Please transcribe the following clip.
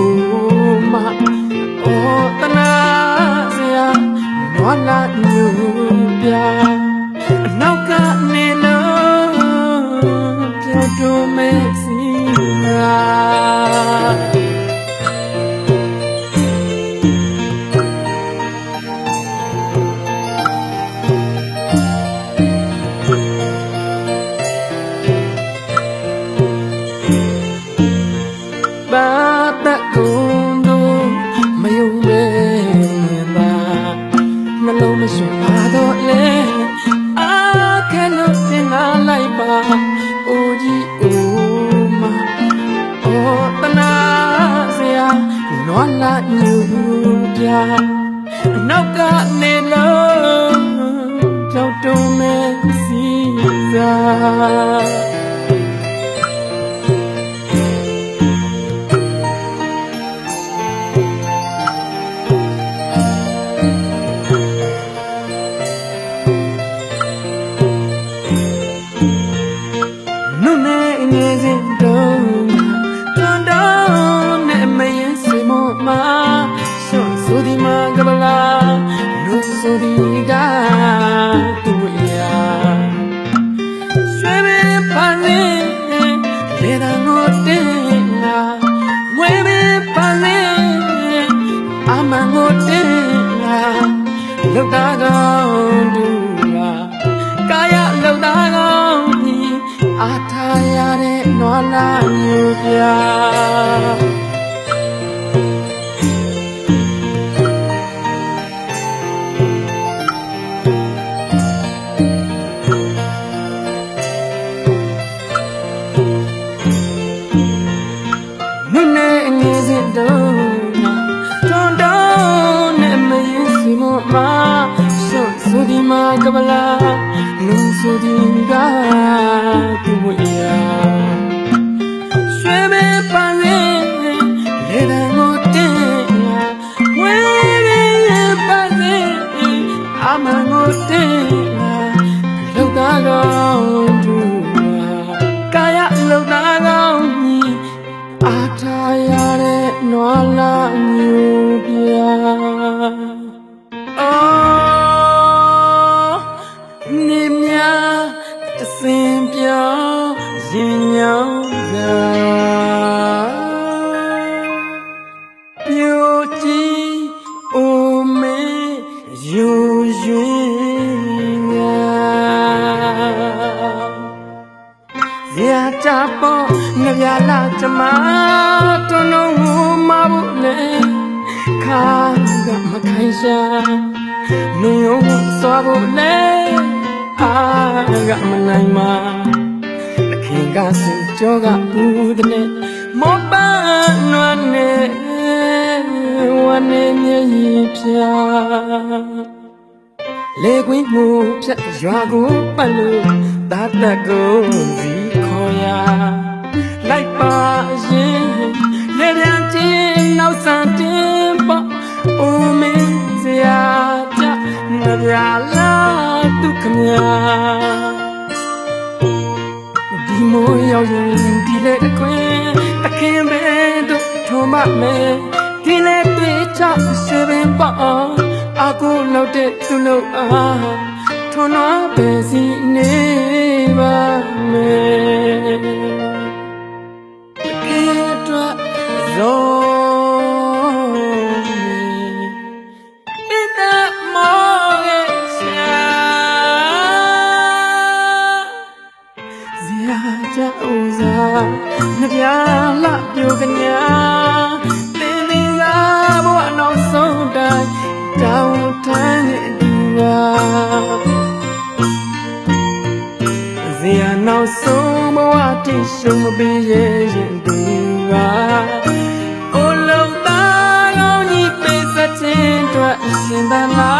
အိုကြီးအိုမအိုတနာစရာနွားလာညူပြအနောက်ကနေလို့ပြောတော့မဲ နုဆိုဒီကသူရာဆွေပဲပါနေလေတငိုတင်လာမွေပဲပါနေအမငိုတင်လာလောက်တာကောင်းသူလာကာယလောက်တာကောင်းညီအာထားရတဲ့နွားလာမျိုးပြ မကပလာနုဆိုဒီကသူဝေယာရွှေပဲပန်းလေးလေတံကိုတင်လာဝဲပဲပန်းလေးအမန်ကိုတင်လာလောက်သားကောင်းသူကာယလောက်သားကောင်းညီအာထားရတဲ့နွားလာ င်းရင်ညောင်းတာပြိုကြည့်အိုမေယူရွှင်ငါဇာတာပေါ်ငပြလာချမတွန်းလုံးမဘူးလေခါကမခိုင်ရှာနုံယုံစွာဘူးလေအာကမနိုင်မှာတခင် ကစင်ကြောကဘူးတဲ့မောပန်းနွမ်းနေဝနေမြေကြီးဖြာလေကွင်းမှုဖြတ်ရွာကိုပတ်လို့တာတက်ကိုစီခေါ်ရာလိုက်ပါရင်လေပြန်ချင်းနောက်ဆန် ဒီလေအခွင့်တခင်ပဲတို့ထုံမမယ်ဒီလေတွေ့ချဆွေပင်ပေါ့အကူလောက်တဲ့သူလို့အားထွန်းတော့ပဲစီနေ လှပြူကညာသင်သင်သာဘဝနောက်ဆုံးတိုင်းတောင်းတန်းနေသူပါဇေယနောက်ဆုံးဘဝတိရှုံးမပင်ရဲ့ရင်သူပါအိုလုံးသားကောင်းကြီးပေးစခြင်းတို့အရှင်သာလား